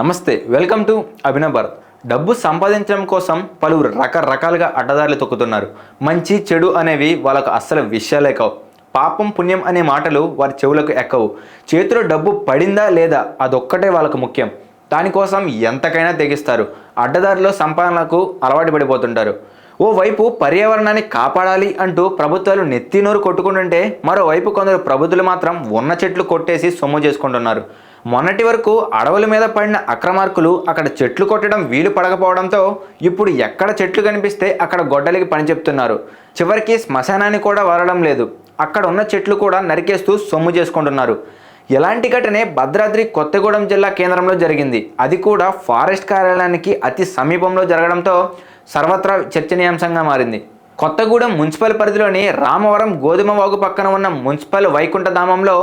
నమస్తే welcome to Abhinav Bharat. డబ్బు సంపాదించడం కోసం పలువురు రకరకాలుగా అడ్డదారులు తొక్కుతున్నారు. మంచి చెడు అనేవి వాళ్ళకు అస్సలు విషయాలే కావు. పాపం పుణ్యం అనే మాటలు వారి చెవులకు ఎక్కవు. చేతిలో డబ్బు పడిందా లేదా అదొక్కటే వాళ్ళకు ముఖ్యం. దానికోసం ఎంతకైనా తెగిస్తారు. అడ్డదారిలో సంపాదనలకు అలవాటు పడిపోతుంటారు. ఓవైపు పర్యావరణాన్ని కాపాడాలి అంటూ ప్రభుత్వాలు నెత్తినోరు కొట్టుకుంటుంటే మరోవైపు కొందరు ప్రభుత్వాలు మాత్రం ఉన్న చెట్లు కొట్టేసి సొమ్ము చేసుకుంటున్నారు. మొన్నటి వరకు అడవుల మీద పడిన అక్రమార్కులు అక్కడ చెట్లు కొట్టడం వీలు పడకపోవడంతో ఇప్పుడు ఎక్కడ చెట్లు కనిపిస్తే అక్కడ గొడ్డలికి పని చెప్తున్నారు. చివరికి శ్మశానాన్ని కూడా వరడం లేదు. అక్కడ ఉన్న చెట్లు కూడా నరికేస్తూ సొమ్ము చేసుకుంటున్నారు. ఇలాంటి ఘటనే భద్రాద్రి కొత్తగూడెం జిల్లా కేంద్రంలో జరిగింది. అది కూడా ఫారెస్ట్ కార్యాలయానికి అతి సమీపంలో జరగడంతో సర్వత్రా చర్చనీయాంశంగా మారింది. కొత్తగూడెం మున్సిపల్ పరిధిలోని రామవరం గోధుమ వాగు పక్కన ఉన్న మున్సిపల్ వైకుంఠధామంలో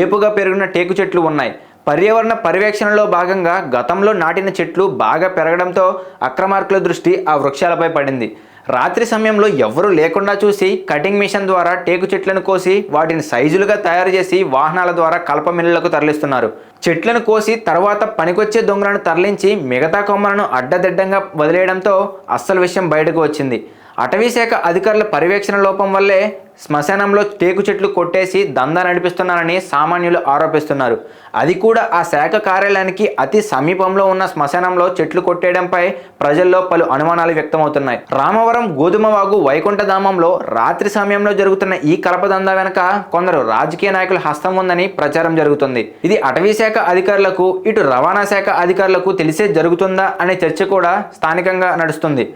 ఏపుగా పెరిగిన టేకు చెట్లు ఉన్నాయి. పర్యావరణ పర్యవేక్షణలో భాగంగా గతంలో నాటిన చెట్లు బాగా పెరగడంతో అక్రమార్కుల దృష్టి ఆ వృక్షాలపై పడింది. రాత్రి సమయంలో ఎవరూ లేకుండా చూసి కటింగ్ మిషన్ ద్వారా టేకు చెట్లను కోసి వాటిని సైజులుగా తయారు చేసి వాహనాల ద్వారా కలప మిల్లులకు తరలిస్తున్నారు. చెట్లను కోసి తర్వాత పనికొచ్చే దొంగలను తరలించి మిగతా కొమ్మలను అడ్డదిడ్డంగా వదిలేయడంతో అస్సలు విషయం బయటకు వచ్చింది. అటవీ శాఖ అధికారుల పర్యవేక్షణ లోపం వల్లే శ్మశానంలో టేకు చెట్లు కొట్టేసి దందా నడిపిస్తున్నారని సామాన్యులు ఆరోపిస్తున్నారు. అది కూడా ఆ శాఖ కార్యాలయానికి అతి సమీపంలో ఉన్న శ్మశానంలో చెట్లు కొట్టేయడంపై ప్రజల్లో పలు అనుమానాలు వ్యక్తమవుతున్నాయి. రామవరం గోధుమవాగు వైకుంఠధామంలో రాత్రి సమయంలో జరుగుతున్న ఈ కలప దందా కొందరు రాజకీయ నాయకుల హస్తం ఉందని ప్రచారం జరుగుతుంది. ఇది అటవీ శాఖ అధికారులకు ఇటు రవాణా శాఖ అధికారులకు తెలిసే జరుగుతుందా అనే చర్చ కూడా స్థానికంగా నడుస్తుంది.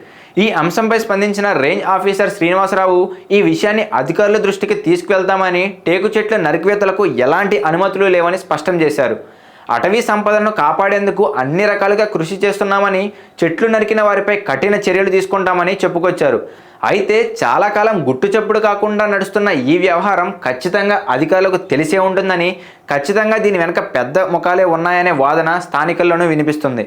ఈ అంశంపై స్పందించిన రేంజ్ ఆఫీసర్ శ్రీనివాసరావు ఈ విషయాన్ని అధికారుల దృష్టికి తీసుకువెళ్తామని టేకు చెట్ల నరికివేతలకు ఎలాంటి అనుమతులు లేవని స్పష్టం చేశారు. అటవీ సంపదను కాపాడేందుకు అన్ని రకాలుగా కృషి చేస్తున్నామని చెట్లు నరికిన వారిపై కఠిన చర్యలు తీసుకుంటామని చెప్పుకొచ్చారు. అయితే చాలా కాలం గుట్టు చప్పుడు కాకుండా నడుస్తున్న ఈ వ్యవహారం ఖచ్చితంగా అధికారులకు తెలిసే ఉంటుందని ఖచ్చితంగా దీని వెనక పెద్ద ముఖాలే ఉన్నాయనే వాదన స్థానికుల్లోనూ వినిపిస్తుంది.